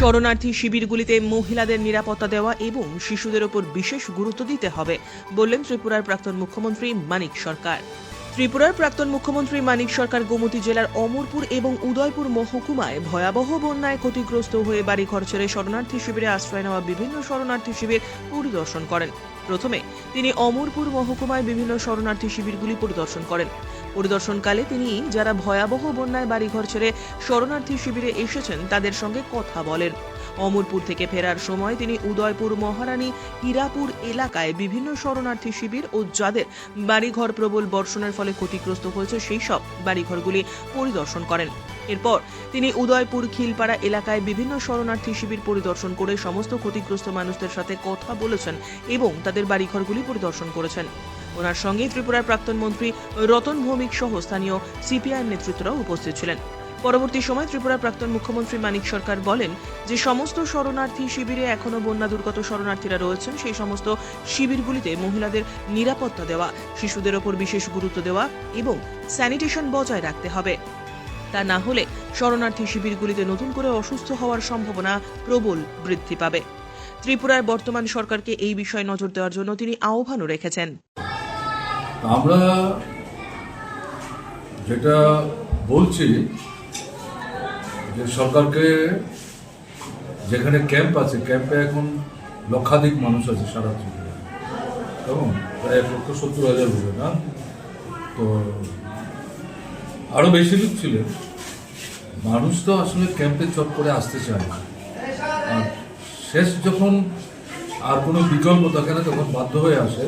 শরণার্থী শিবিরগুলিতে মহিলাদের নিরাপত্তা দেওয়া এবং শিশুদের ওপর বিশেষ গুরুত্ব দিতে হবে, বললেন ত্রিপুরার প্রাক্তন মুখ্যমন্ত্রী মানিক সরকার। ত্রিপুরার প্রাক্তন মুখ্যমন্ত্রী মানিক সরকার গোমতী জেলার অমরপুর এবং উদয়পুর মহকুমায় ভয়াবহ বন্যায় ক্ষতিগ্রস্ত হয়ে বাড়ি ঘর ছেড়ে শরণার্থী শিবিরে আশ্রয় নেওয়া বিভিন্ন শরণার্থী শিবির পরিদর্শন করেন। প্রথমে তিনি অমরপুর মহকুমায় বিভিন্ন শরণার্থী শিবিরগুলি পরিদর্শন করেন। পরিদর্শনকালে তিনি যারা ভয়াবহ বন্যায় বাড়িঘর ছেড়ে শরণার্থী শিবিরে এসেছেন, তাদের সঙ্গে কথা বলেন। অমরপুর থেকে ফেরার সময় তিনি উদয়পুর মহারানী হীরাপুর এলাকায় বিভিন্ন শরণার্থী শিবির ও যাদের বাড়িঘর প্রবল বর্ষণের ফলে ক্ষতিগ্রস্ত হয়েছে, সেই সব বাড়িঘরগুলি পরিদর্শন করেন। এরপর তিনি উদয়পুর খিলপাড়া এলাকায় বিভিন্ন শরণার্থী শিবির পরিদর্শন করে সমস্ত ক্ষতিগ্রস্ত মানুষদের সাথে কথা বলেছেন এবং তাদের বাড়িঘরগুলি পরিদর্শন করেছেন। ওনার সঙ্গে ত্রিপুরার প্রাক্তন মন্ত্রী রতন ভৌমিক সহ স্থানীয় সিপিআইএম নেতৃত্বরাও উপস্থিত ছিলেন। পরবর্তী সময় ত্রিপুরার প্রাক্তন মুখ্যমন্ত্রী মানিক সরকার বলেন যে, সমস্ত শরণার্থী শিবিরে এখনও বন্যা দুর্গত শরণার্থীরা রয়েছেন। সেই সমস্ত শিবিরগুলিতে মহিলাদের নিরাপত্তা দেওয়া, শিশুদের ওপর বিশেষ গুরুত্ব দেওয়া এবং স্যানিটেশন বজায় রাখতে হবে। তা না হলে শরণার্থী শিবিরগুলিতে নতুন করে অসুস্থ হওয়ার সম্ভাবনা প্রবল বৃদ্ধি পাবে। ত্রিপুরার বর্তমান সরকারকে এই বিষয়ে নজর দেওয়ার জন্য তিনি আহ্বানও রেখেছেন। আমরা যেটা বলছি যে সরকারকে যেখানে ক্যাম্প আছে, ক্যাম্পে এখন লক্ষাধিক মানুষ আছে সারা ত্রিপুরা কেমন প্রায় এক লক্ষ সত্তর হাজার হবে না? তো আরও বেশি লোক ছিলেন মানুষ তো আসলে ক্যাম্পে চট করে আসতে চায় না। আর শেষ যখন আর কোনো বিকল্প থাকে না, তখন বাধ্য হয়ে আসে।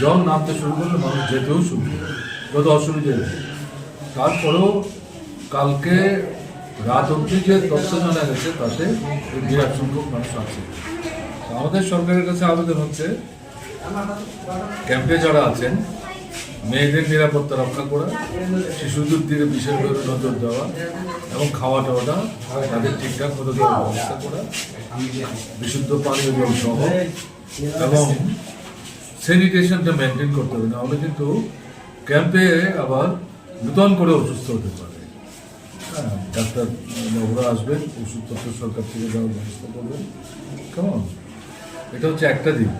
জল নামতে শুরু করলে মানুষ যেতেও শুরু করে যত অসুবিধে হয়েছে তারপরেও কালকে রাত অবধি যে তথ্য জানা গেছে, তাতে বিরাট সংখ্যক মানুষ আছে আমাদের সরকারের কাছে আবেদন হচ্ছে, ক্যাম্পে যারা আছেন, মেয়েদের নিরাপত্তা রক্ষা করা, শিশুদের দিকে বিশেষভাবে নজর দেওয়া এবং খাওয়া টাওয়াটা তাদের ঠিকঠাক মতো দেওয়ার ব্যবস্থা করা, বিশুদ্ধ পানীয় জল সহ এবং স্যানিটেশনটা মেনটেন করতে হবে, নাহলে কিন্তু ক্যাম্পে আবার নূতন করে অসুস্থ হতে পারে। হ্যাঁ ডাক্তার বাবুরা আসবেন, ওষুধপত্র সরকার থেকে দেওয়ার ব্যবস্থা করবেন। কেমন এটা হচ্ছে একটা দিক।